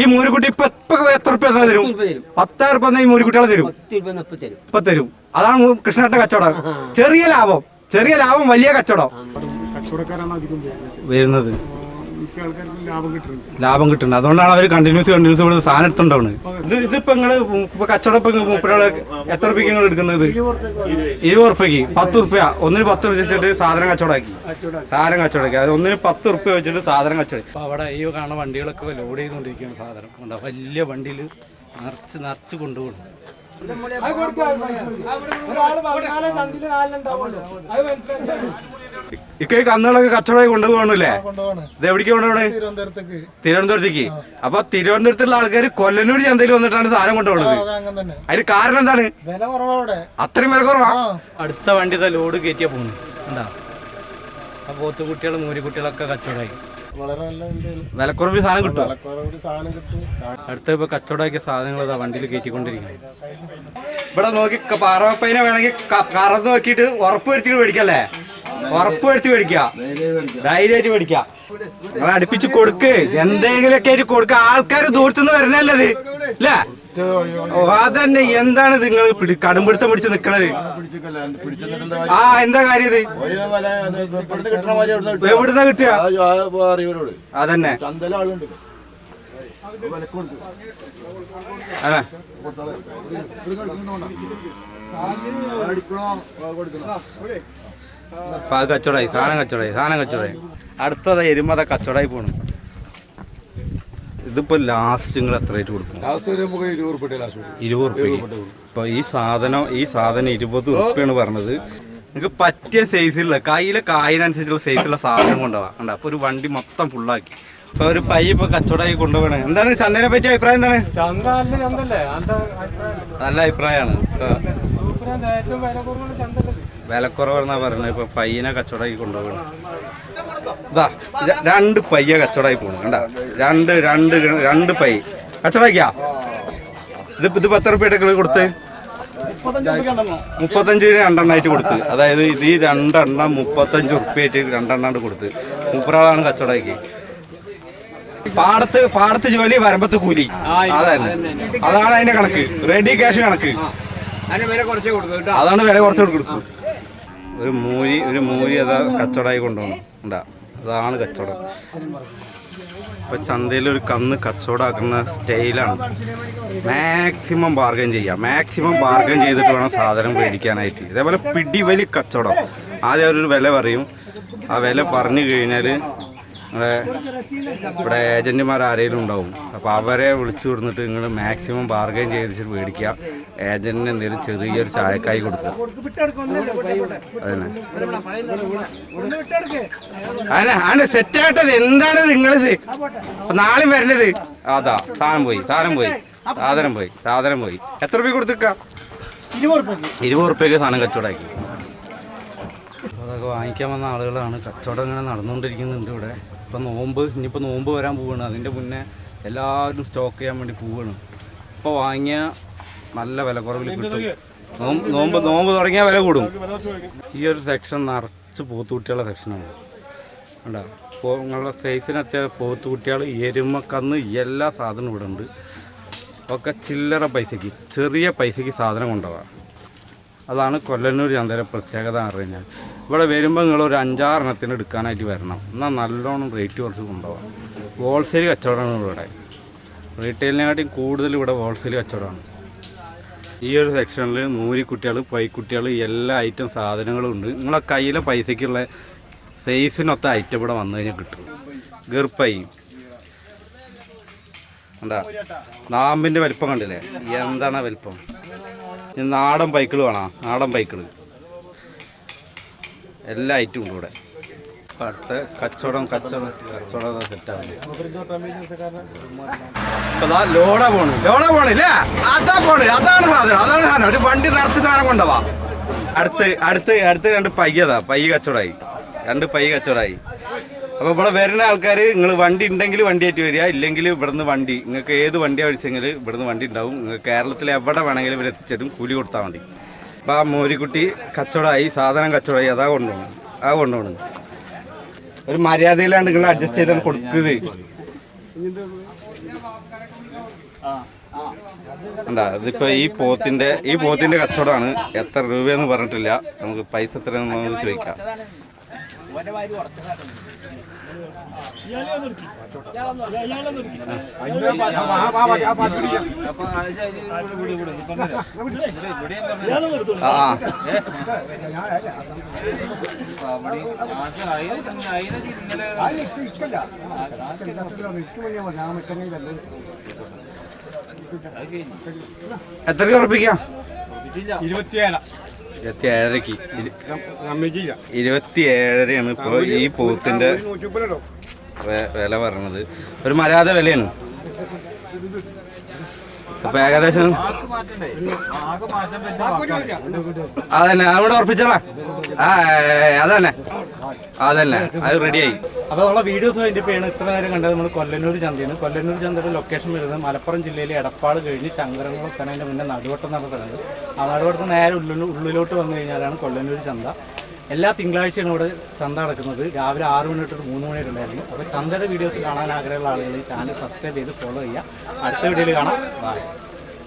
ഈ മൂരിക്കുട്ടി ഇപ്പൊ എത്ര റുപ്യ തരും? രൂപ തരും? പത്തായിരം റുപ്യ ഈ മൂരിക്കുട്ടികളെ തരും. രൂപ ഇപ്പൊ തരും. അതാണ് കൃഷ്ണേട്ട കച്ചവടം. ചെറിയ ലാഭം. ചെറിയ ലാഭം വലിയ കച്ചവടം. വരുന്നത്. മിക്ക ആൾക്കാർക്കും ലാഭം കിട്ടുന്നുണ്ട്. ലാഭം കിട്ടുന്നത് അതുകൊണ്ടാണ് അവർ കണ്ടിന്യൂസ് കണ്ടിന്യൂസ് ഇവിടെ സാധനം എടുത്തുണ്ടാവുന്നത് ഇത് ഇതിപ്പോ നിങ്ങൾ ഇപ്പൊ കച്ചവടം ഇപ്പൊ മുപ്പത് എത്ര റുപ്യക്ക് നിങ്ങൾ എടുക്കുന്നത് ഇരുപത് റുപ്യക്ക് പത്ത് റുപ്യ ഒന്നിന് പത്ത് റുപ്യ വെച്ചിട്ട് സാധനം കച്ചവടമാക്കി. സാധനം കച്ചവടമാക്കി. അത് ഒന്നിന് പത്ത് റുപ്യ വെച്ചിട്ട് സാധനം കച്ചവടം അപ്പൊ അവിടെ ഈ കാണുന്ന വണ്ടികളൊക്കെ ലോഡ് ചെയ്തുകൊണ്ടിരിക്കുകയാണ് സാധനം. കണ്ടോ? വലിയ വണ്ടിയിൽ നിറച്ച് നിറച്ച് കൊണ്ടുപോകുന്നു. ഇക്ക കന്നുകളൊക്കെ കച്ചവടമായി കൊണ്ടുപോകണല്ലേ? ഇത് എവിടേക്ക് കൊണ്ടുപോകണേ? തിരുവനന്തപുരത്തേക്ക്. അപ്പൊ തിരുവനന്തപുരത്തുള്ള ആൾക്കാർ കൊല്ലനൂർ ചന്തയിൽ വന്നിട്ടാണ് സാധനം കൊണ്ടുപോകുന്നത് അത് അങ്ങനെ തന്നെ. അതിന് കാരണം എന്താണ്? അത്രയും വില കുറവാ. അടുത്ത വണ്ടി ലോഡ് കയറ്റിയാ പോകുന്നു എന്താ ആ പോത്ത് കുട്ടികൾ മൂരി കുട്ടികളൊക്കെ കച്ചവടമായി. വളരെ നല്ല വിലക്കുറവിൽ സാധനം കിട്ടും വിലക്കുറവ് സാധനം കിട്ടും. അടുത്ത ഇപ്പൊ കച്ചവടമാക്കിയ സാധനങ്ങൾ ഇതാ വണ്ടിയിൽ കയറ്റിക്കൊണ്ടിരിക്കുന്നത് ഇവിടെ നോക്കി പാറപ്പൈനെ വേണമെങ്കിൽ കറന്ന് നോക്കിയിട്ട് ഉറപ്പ് വരുത്തിട്ട് മേടിക്കല്ലേ? ഉറപ്പ് വരുത്തി മേടിക്ക ധൈര്യമായിട്ട് മേടിക്ക നിങ്ങൾ അടുപ്പിച്ച് കൊടുക്ക്. എന്തെങ്കിലും ഒക്കെ ആയിട്ട് കൊടുക്ക. ആൾക്കാർ ദൂരത്തുനിന്ന് വരണല്ലത് അല്ലേ ഓ അതന്നെ. എന്താണ് നിങ്ങൾ കടും കടുംപിടുത്തം പിടിച്ച് നിക്കണത്? ആ എന്താ കാര്യം ഇത്? എവിടുന്ന കിട്ടുക? അതന്നെ. കച്ചവടമായി സാധനം കച്ചോടായി സാധനം കച്ചോടായി അടുത്തത് എരുമത കച്ചോടായി പോണു. ഇതിപ്പോ ലാസ്റ്റ് നിങ്ങൾ എത്ര റേറ്റ് കൊടുക്കും? ഇരുപത് റുപ്യ ഇപ്പൊ ഈ സാധനം ഈ സാധനം ഇരുപത് റുപ്യാണ് പറഞ്ഞത്. നിങ്ങൾക്ക് പറ്റിയ സൈസിലുള്ള കയ്യിലെ കായിനനുസരിച്ചുള്ള സൈസുള്ള സാധനം കൊണ്ടുപോവാ കണ്ട? അപ്പൊ ഒരു വണ്ടി മൊത്തം ഫുള്ളാക്കി ഇപ്പൊ ഒരു പൈ ഇപ്പൊ കച്ചവടമായി കൊണ്ടുപോകണേ. എന്താണ് ചന്ദനെ പറ്റിയ അഭിപ്രായം എന്താണ്? നല്ല അഭിപ്രായമാണ്. ഏറ്റവും വില കുറവാണ് ചന്തല്ലേ വിലക്കുറവെന്നാ പറയുന്നത്. ഇപ്പൊ പയ്യനെ കച്ചവടമായി കൊണ്ടുപോകണം ഇതാ രണ്ട് പയ്യ കച്ചവടമായി പോണു. കണ്ട? രണ്ട് രണ്ട് രണ്ട് പൈ കച്ചവടക്കാ ഇത് ഇത് പത്ത് റുപ്യ കൊടുത്ത്. മുപ്പത്തഞ്ച് രണ്ടെണ്ണായിട്ട് കൊടുത്ത്. അതായത് ഇത് ഈ രണ്ടെണ്ണം മുപ്പത്തഞ്ച് റുപ്യായിട്ട് രണ്ടെണ്ണാണ്ട് കൊടുത്ത്. മുപ്പറാളാണ് കച്ചവടമാക്കി. പാടത്ത് പാടത്ത് ജോലി വരമ്പത്ത് കൂലി. അതാണ് അതാണ് അതിന്റെ കണക്ക്. റെഡി ക്യാഷ് കണക്ക്. അതാണ് വില കുറച്ച് കൊടുക്കും. ഒരു മൂരി ഒരു മൂരി അത് കച്ചവടമായി കൊണ്ടുപോകണം ഉണ്ടാ. അതാണ് കച്ചവടം. ഇപ്പൊ ചന്തയിൽ ഒരു കന്ന് കച്ചവടമാക്കുന്ന സ്റ്റൈലാണ്. മാക്സിമം ബാർഗൻ ചെയ്യാം. മാക്സിമം ബാർഗൻ ചെയ്തിട്ട് വേണം സാധനം മേടിക്കാനായിട്ട്. ഇതേപോലെ പിടിവലി കച്ചവടം. ആദ്യം അവരൊരു വില പറയും. ആ വില പറഞ്ഞു കഴിഞ്ഞാൽ നിങ്ങളെ ഇവിടെ ഏജന്റുമാർ ആരെങ്കിലും ഉണ്ടാവും. അപ്പോൾ അവരെ വിളിച്ചു കൊടുത്തിട്ട് നിങ്ങൾ മാക്സിമം ബാർഗൈൻ ചെയ്തിട്ട് മേടിക്കുക. ഏജന്റിന് എന്തെങ്കിലും ചെറിയൊരു ചായക്കായി കൊടുക്കുക. അതന്നെ. ആണ് സെറ്റ് ആയിട്ടത്. എന്താണ് നിങ്ങളിത് നാളെ വരണത് അതാ സാധനം പോയി സാധനം പോയി. സാധനം പോയി സാധനം പോയി. എത്ര രൂപ കൊടുത്തിക്ക? ഇരുപത് റുപ്യക്ക് സാധനം കച്ചവടമാക്കി. അതൊക്കെ വാങ്ങിക്കാൻ വന്ന ആളുകളാണ്. കച്ചവടം ഇങ്ങനെ നടന്നുകൊണ്ടിരിക്കുന്നുണ്ട് ഇവിടെ. ഇപ്പം നോമ്പ് ഇനിയിപ്പോൾ നോമ്പ് വരാൻ പോവുകയാണ് അതിന്റെ മുന്നേ എല്ലാവരും സ്റ്റോക്ക് ചെയ്യാൻ വേണ്ടി പോവുകയാണ് ഇപ്പോൾ വാങ്ങിയ നല്ല വില കുറവിൽ കിട്ടും. നോമ്പ് നോമ്പ് നോമ്പ് തുടങ്ങിയാൽ വില കൂടും. ഈ ഒരു സെക്ഷൻ നിറച്ച് പോത്തുകുട്ടികളുടെ സെക്ഷനാണ് കണ്ടോ? ഇപ്പോൾ നിങ്ങളുടെ സൈസിനൊക്കെ പോത്തുകുട്ടികൾ എരുമക്കന്ന് എല്ലാ സാധനവും ഇവിടെ ഉണ്ട് ഒക്കെ ചില്ലറ പൈസയ്ക്ക് ചെറിയ പൈസയ്ക്ക് സാധനം കൊണ്ടുപോകാം അതാണ് കൊല്ലന്നൂർ ചന്തയുടെ പ്രത്യേകത എന്ന് പറഞ്ഞു കഴിഞ്ഞാൽ. ഇവിടെ വരുമ്പോൾ നിങ്ങൾ ഒരു അഞ്ചാറെണ്ണത്തിന് എടുക്കാനായിട്ട് വരണം. എന്നാൽ നല്ലോണം റേറ്റ് കുറച്ച് കൊണ്ടുപോകാം ഹോൾസെയിൽ കച്ചവടമാണ് ഇവിടെ. റീറ്റെയിലിനെക്കാട്ടിയും കൂടുതൽ ഇവിടെ ഹോൾസെയിൽ കച്ചവടമാണ്. ഈ ഒരു സെക്ഷനിൽ നൂരിക്കുട്ടികൾ പൈക്കുട്ടികൾ എല്ലാ ഐറ്റം സാധനങ്ങളും ഉണ്ട്. നിങ്ങളെ കയ്യിലെ പൈസയ്ക്കുള്ള സൈസിനൊത്ത ഐറ്റം ഇവിടെ വന്നു കഴിഞ്ഞാൽ കിട്ടും. ഗർപ്പൈ. എന്താ? നാമ്പിന്റെ വലിപ്പം കണ്ടില്ലേ? എന്താണ് വലിപ്പം? നാടൻ ബൈക്കിൾ വേണം? നാടൻ ബൈക്കിൾ എല്ലാ ഐറ്റവും ഉണ്ട് ഇവിടെ അടുത്ത് കച്ചവടം കച്ചവടം കച്ചവടം സെറ്റാണ് ലോഡ പോണ് ലോഡ പോണില്ലേ അതാ പോണ് അതാണ് സാധനം. അതാണ് സാധനം. ഒരു വണ്ടി നിറച്ച് സാധനം കൊണ്ടുപോവാ അടുത്ത് അടുത്ത് അടുത്ത് രണ്ട് പയ്യതാ പയ്യ കച്ചവടമായി രണ്ട് പയ്യ കച്ചവടമായി അപ്പൊ ഇവിടെ വരുന്ന ആൾക്കാർ നിങ്ങൾ വണ്ടി ഉണ്ടെങ്കിൽ വണ്ടി ആയിട്ട് വരിക ഇല്ലെങ്കിൽ ഇവിടുന്ന് വണ്ടി. നിങ്ങൾക്ക് ഏത് വണ്ടി അടിച്ചെങ്കിൽ ഇവിടുന്ന് വണ്ടി ഉണ്ടാവും. നിങ്ങൾക്ക് കേരളത്തിൽ എവിടെ വേണമെങ്കിലും ഇവർ എത്തിച്ചേരും. കൂലി കൊടുത്താൽ മതി. അപ്പൊ ആ മോരിക്കുട്ടി കച്ചവടമായി സാധനം കച്ചവടമായി അതാ കൊണ്ടുപോകണം ആ കൊണ്ടുപോകണം ഒരു മര്യാദയിലാണ് നിങ്ങൾ അഡ്ജസ്റ്റ് ചെയ്താണ് കൊടുത്തത്. കണ്ടാ ഇതിപ്പോ ഈ പോത്തിന്റെ ഈ പോത്തിന്റെ കച്ചവടമാണ് എത്ര രൂപയെന്ന് പറഞ്ഞിട്ടില്ല. നമുക്ക് പൈസ എത്ര ചോദിക്കാം. ആ ആ. എത്രക്ക് ഉറപ്പിക്കാം ഇരുപത്തിയേഴ് ഇരുപത്തി ഏഴരക്ക് ഇരുപത്തി ഏഴരയാണ് ഇപ്പോൾ ഈ പൂത്തിന്റെ വില പറഞ്ഞത്. ഒരു മര്യാദ വിലയാണ്. അപ്പൊ ഏകദേശം അതന്നെ അവിടെ ഉറപ്പിച്ചോളാം. ആ അതന്നെ. അതന്നെ അത് റെഡിയായി അപ്പോൾ നമ്മളെ വീഡിയോസ് അതിന്റെ ഇത്ര നേരം കണ്ടത് നമ്മൾ കൊല്ലന്നൂർ ചന്തയാണ് കൊല്ലന്നൂർ ചന്തയുടെ ലൊക്കേഷൻ വരുന്നത് മലപ്പുറം ജില്ലയിലെ എടപ്പാട് കഴിഞ്ഞ് ചങ്കരംകുളം എത്തുന്നതിന്റെ മുന്നേ നടുവട്ടം നടത്തുന്നത് ആ നടുവട്ടത്ത് നേരെ ഉള്ളിലോട്ട് വന്നു കഴിഞ്ഞാലാണ് കൊല്ലന്നൂർ ചന്ത. എല്ലാ തിങ്കളാഴ്ചയാണ് ഇവിടെ ചന്ത നടക്കുന്നത്. രാവിലെ ആറ് മണി തൊട്ട് മൂന്ന് മണി വരെ ഉണ്ടായിരുന്നു. അപ്പോൾ ചന്തയുടെ വീഡിയോസ് കാണാൻ ആഗ്രഹമുള്ള ആളുകൾ ചാനൽ സബ്സ്ക്രൈബ് ചെയ്ത് ഫോളോ ചെയ്യുക. അടുത്ത വീഡിയോയിൽ കാണാം. ബൈ